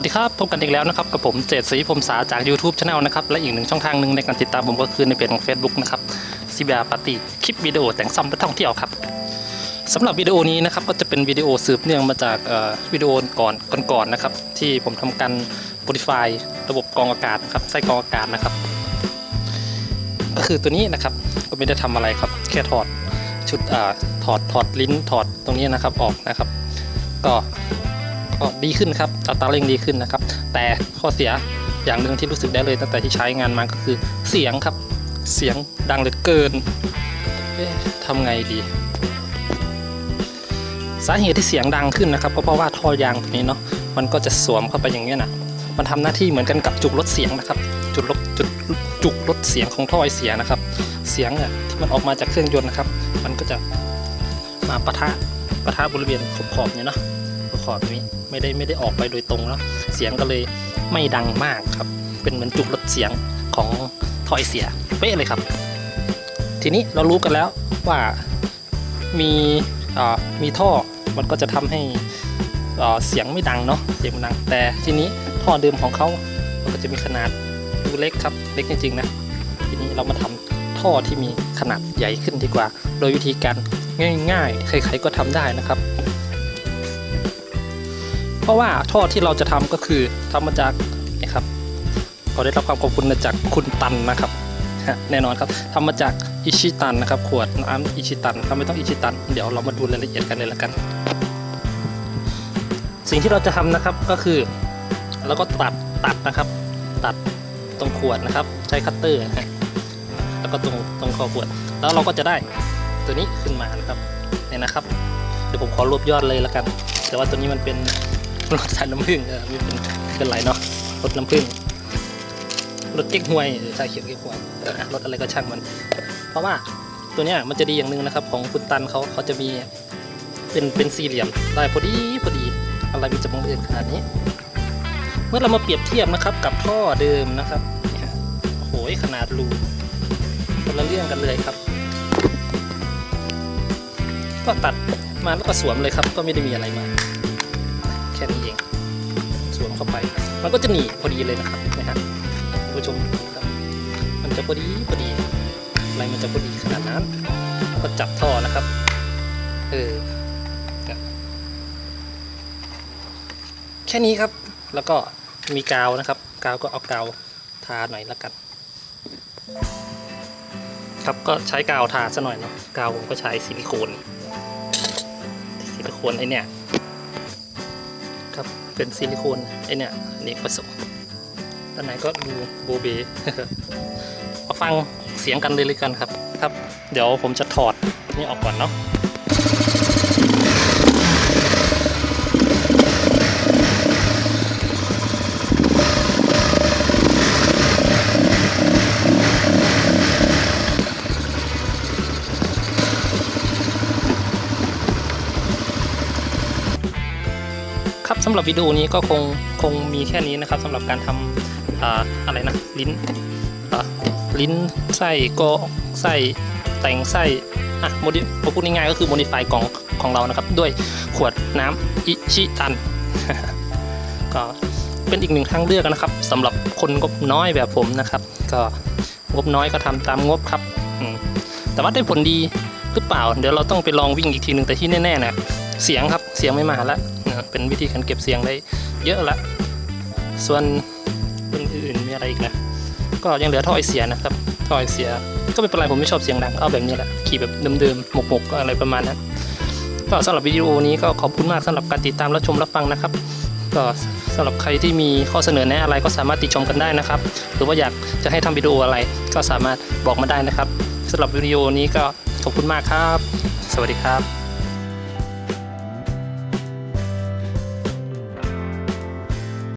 ัสดีครับ พบกันอีกแล้วนะครับ กับผมเจตศรีพรมสาจาก YouTube c h anel นะครับ และอีกหนึ่งช่องทางหนึ่งในการติดตามผมก็คือในเพจของ Facebook นะครับซิบ a ปาร์ตี้คลิปวิดีโอแต่งซ้ำและท่องเที่ยวครับสำหรับวิดีโอนี้นะครับก็จะเป็นวิดีโอสืบเนื่องมาจากวิดีโอก่อนก่อนๆนะครับ ที่ผมทำการ modify ระบบกรองอากาศครับไส้กรองอากาศนะครับ ก็คือตัวนี้นะครับก็ไม่ได้ทำอะไรครับ แค่ถอดชุดอถอดถอดลิ้นถอดตรงนี้นะครับออกนะครับ ก็ ก็ดีขึ้นครับอัตราเร่งดีขึ้นนะครับ แต่ข้อเสียอย่างหนึ่งที่รู้สึกได้เลยตั้งแต่ที่ใช้งานมาก็คือเสียงครับ เสียงดังเหลือเกินทำไงดี สาเหตุที่เสียงดังขึ้นนะครับก็เพราะว่าท่อยางตัวนี้เนาะมันก็จะสวมเข้าไปอย่างนี้นะมันทำหน้าที่เหมือนกันกับจุกลดเสียงนะครับ จุดลดจุดจุกลดเสียงของท่อไอเสียนะครับ เสียงเนี่ยที่มันออกมาจากเครื่องยนต์นะครับ มันก็จะมาปะทะปะทะบริเวณขอบขอบๆเนี่ยเนาะขอบนี้ ไม่ได้ไม่ได้ออกไปโดยตรงเนาะเสียงก็เลยไม่ดังมากครับ เป็นเหมือนจุกลดเสียงของท่อไอเสียเป๊ะเลยครับ ทีนี้เรารู้กันแล้วว่ามีอ่ามีท่อมันก็จะทำให้อ่าเสียงไม่ดังเนาะเสียงไม่ดังแต่ทีนี้ท่อเดิมของเขามันก็จะมีขนาดดูเล็กครับเล็กจริงๆนะทีนี้เรามาทำท่อที่มีขนาดใหญ่ขึ้นดีกว่า โดยวิธีการง่ายๆ ใครๆก็ทำได้นะครับ ราะว่าท่อที่เราจะทำก็คือทำมาจากนี่ครับขอได้รับความขอบคุณจากคุณตันนะครับแน่นอนครับทำมาจากอิชิตันนะครับขวดน้ำอิชิตันทำไม่ต้องอิชิตัน เดี๋ยวเรามาดูรายละเอียดกันเลยละกัน สิ่งที่เราจะทำนะครับก็คือเราก็ตัดตัดนะครับ ตัดตรงขวดนะครับ ใช้คัตเตอร์นะฮะแล้วก็ตรงตรงคอขวด แล้วเราก็จะได้ตัวนี้ขึ้นมานะครับเนี่ยนะครับ เดี๋ยวผมขอรวบยอดเลยละกัน แต่ว่าตัวนี้มันเป็น รถสายน้ำผึ้งเออไม่เป็นเป็นไรเนาะรถน้ำผึ้งรถเก๊กฮวยหรือชาเขียวเก๊กฮวยรถอะไรก็ช่างมัน เพราะว่าตัวเนี้ยมันจะดีอย่างหนึ่งนะครับ ของคุณตันเขาเขาจะมีเป็นเป็นสี่เหลี่ยมได้พอดีพอดีอะไรมันจะบังเอิญขนาดนี้ เมื่อเรามาเปรียบเทียบนะครับกับท่อเดิมนะครับเนี่ยฮะโหขนาดรูคนละเรื่องกันเลยครับ ก็ตัดมาแล้วก็สวมเลยครับ ก็ไม่ได้มีอะไรมา ค่นี้เองสวมเข้าไป มันก็จะหนีพอดีเลยนะครับนะฮะท่านผู้ชมครับ มันจะพอดีพอดีอะไรมันจะพอดีขนาดนั้นก็จับท่อนะครับเออแค่นี้ครับแล้วก็มีกาวนะครับ กาวก็เอากาวทาหน่อยละกันครับก็ใช้กาวทาซะหน่อยเนาะกาวผมก็ใช้ซิลิโคนซิลิโคนไอเนี่ย ครับเป็นซิลิโคนไอเนี่ยอันนี้ผสมด้านในก็ดูโบเบมาฟังเสียงกันเลยเลยกันครับ ครับ เดี๋ยวผมจะถอดนี่ออกก่อนเนาะ ครับสำหรับวิดีโอนี้ก็คงคงมีแค่นี้นะครับสำหรับการทำอ่าอะไรนะลิ้นลิ้นไส้ก็ไส้แต่งไส้อะโมดิพูดง่ายๆก็คือโมดิฟายกล่องของเรานะครับ ด้วยขวดน้ำอิชิตัน ก็เป็นอีกหนึ่งทางเลือกนะครับสำหรับคนงบน้อยแบบผมนะครับ ก็งบน้อยก็ทำตามงบครับแต่ว่าได้ผลดีหรือเปล่า เดี๋ยวเราต้องไปลองวิ่งอีกทีหนึ่งแต่ที่แน่ๆเนี่ยเสียงครับเสียงไม่มาแล้ว นะเป็นวิธีการเก็บเสียงได้เยอะละ ส่วนอื่นๆมีอะไรอีกนะก็ยังเหลือท่อไอเสียนะครับท่อไอเสียก็ไม่เป็นไรผมไม่ชอบเสียงดังเอาแบบนี้แหละขี่แบบเดิมๆหมกๆอะไรประมาณนั้นก็สำหรับวิดีโอนี้ก็ขอบคุณมากสำหรับการติดตามรับชมรับฟังนะครับก็สำหรับใครที่มีข้อเสนอแนะอะไรก็สามารถติชมกันได้นะครับ หรือว่าอยากจะให้ทำวิดีโออะไรก็สามารถบอกมาได้นะครับสำหรับวิดีโอนี้ก็ขอบคุณมากครับ สวัสดีครับ